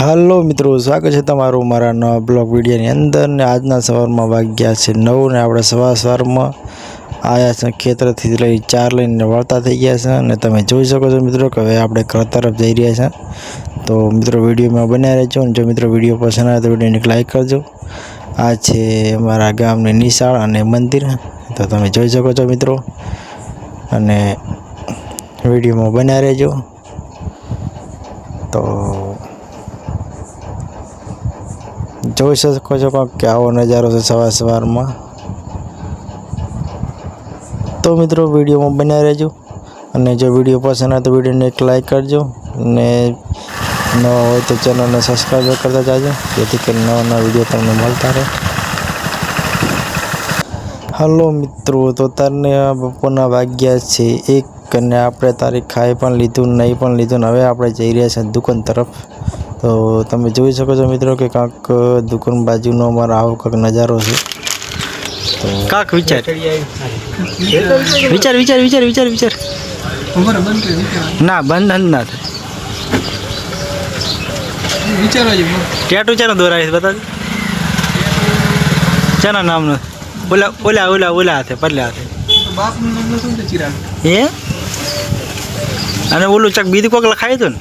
હાલો મિત્રો, સ્વાગત છે તમારું મારા નવા બ્લોગ વિડીયોની અંદર ને આજના સવારમાં વાગ્યા છે નવ ને આપણે સવાર સવારમાં આવ્યા છે ખેતરથી લઈ ચાર લઈને વળતા થઈ ગયા છે અને તમે જોઈ શકો છો મિત્રો કે હવે આપણે ઘર તરફ જઈ રહ્યા છે. તો મિત્રો, વિડીયોમાં બનાવી રહેજો અને જો મિત્રો વીડિયો પસંદ આવે તો વિડીયોને લાઈક કરજો. આ છે અમારા ગામની નિશાળ અને મંદિર, તો તમે જોઈ શકો છો મિત્રો. અને વિડીયોમાં બનાવી રહેજો. તો જોઈ શકો છો પણ કે આવો નજારો છે સવાર સવારમાં. તો મિત્રો, વિડીયોમાં બનાવી રહેજો. અને જો વીડિયો પસંદ આવે તો વિડીયોને એક લાઇક કરજો. અને નવા હોય તો ચેનલને સબસ્ક્રાઈબ કરતા જાજો, જેથી કરીને નવા નવા વીડિયો તમને મળતા રહે. હલો મિત્રો, તો તારને બપોરના વાગ્યા છે એક અને આપણે તારીખ ખાઈ પણ લીધું, નહીં પણ લીધું, ને હવે આપણે જઈ રહ્યા છીએ દુકાન તરફ. તો તમે જોઈ શકો છો મિત્રો કે કાંક દુકાન બાજુનો અમારો આવો કાંક નજારો છે. તો કાંક વિચાર. વિચાર વિચાર વિચાર વિચાર વિચાર. ના બંધ ના થાય. વિચારો ટેટુ ચાનો દોરાય છે બતા ચાના નામનો ઓલા ઓલા ઓલા ઓલા હાથે પડલે હાથે. બાપનું નામ શું છે ચિરાગ? એ અને ઓલું ચક બીજું કોક લખાયું હતું ને?